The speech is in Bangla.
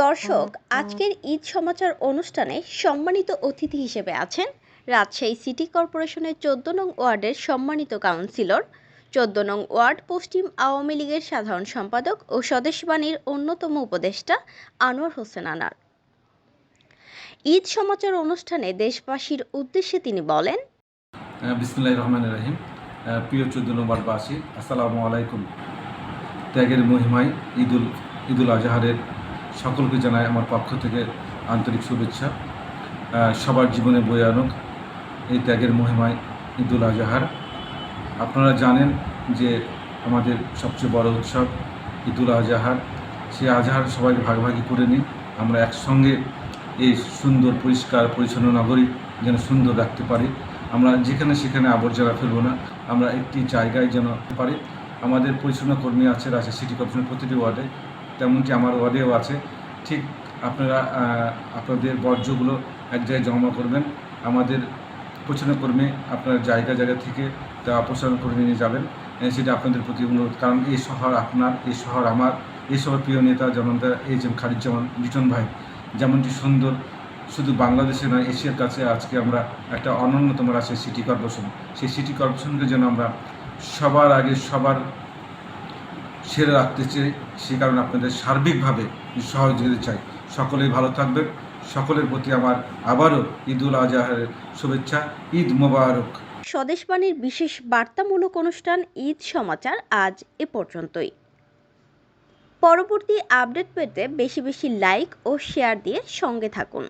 দর্শক আজকের ঈদ সমাচার অনুষ্ঠানে সম্মানিত অতিথি হিসেবে আছেন রাজশাহী সিটি কর্পোরেশনের চোদ্দ নং ওয়ার্ডের সম্মানিত কাউন্সিলর। চোদ্দ নং ওয়ার্ড পশ্চিম আওয়ামী লীগের সাধারণ সম্পাদক ও স্বদেশবাণীর অন্যতম উপদেষ্টা আনোয়ার হোসেন আনার। ঈদ সমাচার অনুষ্ঠানে দেশবাসীর উদ্দেশ্যে তিনি বলেন বিসমুল্লাহ রহমান রাহিম। প্রিয় চোদ্দ নম্বরবাসী আসসালামু আলাইকুম। ত্যাগের মহিমায় ঈদুল ঈদুল আজহারের সকলকে জানাই আমার পক্ষ থেকে আন্তরিক শুভেচ্ছা। সবার জীবনে বয়ে আনুক এই ত্যাগের মহিমায় ঈদুল আজহার। আপনারা জানেন যে আমাদের সবচেয়ে বড় উৎসব ঈদুল আজহার। সেই আজহার সবাই ভাগাভাগি করে নিই আমরা একসঙ্গে এই সুন্দর, পরিষ্কার, পরিচ্ছন্ন নগরী যেন সুন্দর রাখতে পারি। আমরা যেখানে সেখানে আবর্জনা ফেলব না। আমরা একটি জায়গায় যেন পারি। আমাদের পরিচ্ছন্ন কর্মী আছে রাজশাহী সিটি কর্পোরেশনের প্রতিটি ওয়ার্ডে। তেমনটি আমার ওয়ার্ডেও আছে, ঠিক আপনারা আপনাদের বর্জ্যগুলো এক জায়গায় জমা করবেন। আমাদের পরিচ্ছন্ন কর্মী আপনার জায়গা জায়গা থেকে তা অপসারণ করে নিয়ে যাবেন। সেটা আপনাদের প্রতি অনুরোধ। কারণ এই শহর আপনার, এই শহর আমার, এই শহর প্রিয় নেতা যেমন এইচ এম খালিজ্জামান লিটন ভাই, যেমনটি সুন্দর, শুধু বাংলাদেশে নয়, এশিয়ার কাছে আজকে আমরা একটা অনন্যতম আছে সিটি কর্পোরেশন। সেই সিটি কর্পোরেশনকে যেন আমরা সবার আগে সবার সেরে রাখতে চাই, সে কারণে আপনাদের সার্বিকভাবে সহযোগিতা চাই। সকলেই ভালো থাকবেন। সকলের প্রতি আমার আবারও ঈদুল আজহারের শুভেচ্ছা, ঈদ মোবারক। স্বদেশবাণীর বিশেষ বার্তামূলক অনুষ্ঠান ঈদ সমাচার আজ এ পর্যন্তই। পরবর্তী আপডেট পেতে বেশি বেশি লাইক ও শেয়ার দিয়ে সঙ্গে থাকুন।